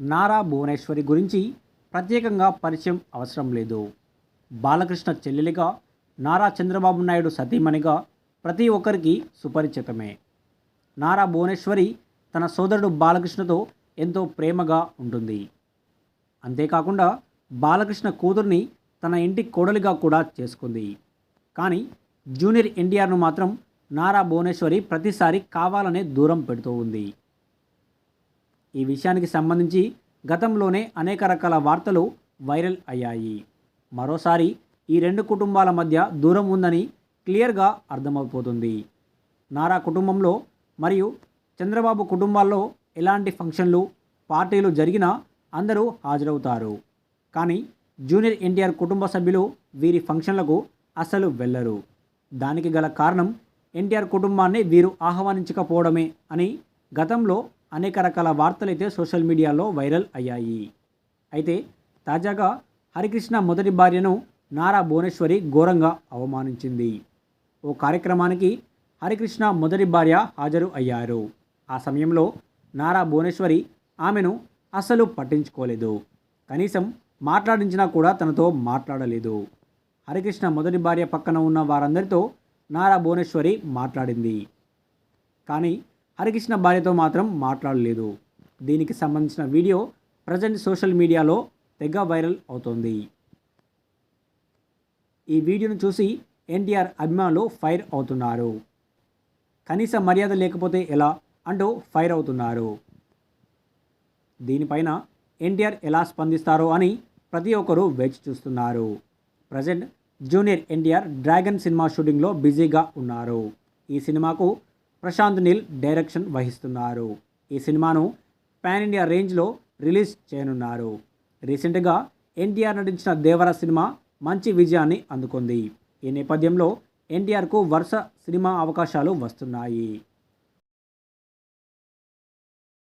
నారా భువనేశ్వరి గురించి ప్రత్యేకంగా పరిచయం అవసరం లేదు. బాలకృష్ణ చెల్లెలిగా నారా చంద్రబాబు నాయుడు సతీమణిగా ప్రతి ఒక్కరికి సుపరిచితమే. నారా భువనేశ్వరి తన సోదరుడు బాలకృష్ణతో ఎంతో ప్రేమగా ఉంటుంది. అంతేకాకుండా బాలకృష్ణ కూతుర్ని తన ఇంటి కోడలిగా కూడా చేసుకుంది. కానీ జూనియర్ ఎన్టీఆర్ను మాత్రం నారా భువనేశ్వరి ప్రతిసారి కావాలనే దూరం పెడుతూ ఉంది. ఈ విషయానికి సంబంధించి గతంలోనే అనేక రకాల వార్తలు వైరల్ అయ్యాయి. మరోసారి ఈ రెండు కుటుంబాల మధ్య దూరం ఉందని క్లియర్గా అర్థమైపోతుంది నారా కుటుంబంలో మరియు చంద్రబాబు కుటుంబాల్లో ఎలాంటి ఫంక్షన్లు పార్టీలు జరిగినా అందరూ హాజరవుతారు. కానీ జూనియర్ ఎన్టీఆర్ కుటుంబ సభ్యులు వీరి ఫంక్షన్లకు అసలు వెళ్ళరు. దానికి గల కారణం ఎన్టీఆర్ కుటుంబాన్ని వీరు ఆహ్వానించకపోవడమే అని గతంలో అనేక రకాల వార్తలైతే సోషల్ మీడియాలో వైరల్ అయ్యాయి. అయితే తాజాగా హరికృష్ణ మొదటి భార్యను నారా భువనేశ్వరి ఘోరంగా అవమానించింది. ఓ కార్యక్రమానికి హరికృష్ణ మొదటి భార్య హాజరు అయ్యారు. ఆ సమయంలో నారా భువనేశ్వరి ఆమెను అస్సలు పట్టించుకోలేదు. కనీసం మాట్లాడించినా కూడా తనతో మాట్లాడలేదు. హరికృష్ణ మొదటి భార్య పక్కన ఉన్న వారందరితో నారా భువనేశ్వరి మాట్లాడింది. కానీ హరికృష్ణ భార్యతో మాత్రం మాట్లాడలేదు. దీనికి సంబంధించిన వీడియో ప్రజెంట్ సోషల్ మీడియాలో తెగ వైరల్ అవుతోంది. ఈ వీడియోను చూసి ఎన్టీఆర్ అభిమానులు ఫైర్ అవుతున్నారు. కనీస మర్యాద లేకపోతే ఎలా అంటూ ఫైర్ అవుతున్నారు. దీనిపైన ఎన్టీఆర్ ఎలా స్పందిస్తారో అని ప్రతి ఒక్కరూ వేచి చూస్తున్నారు. Present junior NTR Dragon cinema షూటింగ్లో బిజీగా ఉన్నారు. ఈ సినిమాకు ప్రశాంత్ నీల్ డైరెక్షన్ వహిస్తున్నారు. ఈ సినిమాను పాన్ ఇండియా రేంజ్లో రిలీజ్ చేయనున్నారు. రీసెంట్గా ఎన్టీఆర్ నటించిన దేవర సినిమా మంచి విజయాన్ని అందుకుంది. ఈ నేపథ్యంలో ఎన్టీఆర్కు వరుస సినిమా అవకాశాలు వస్తున్నాయి.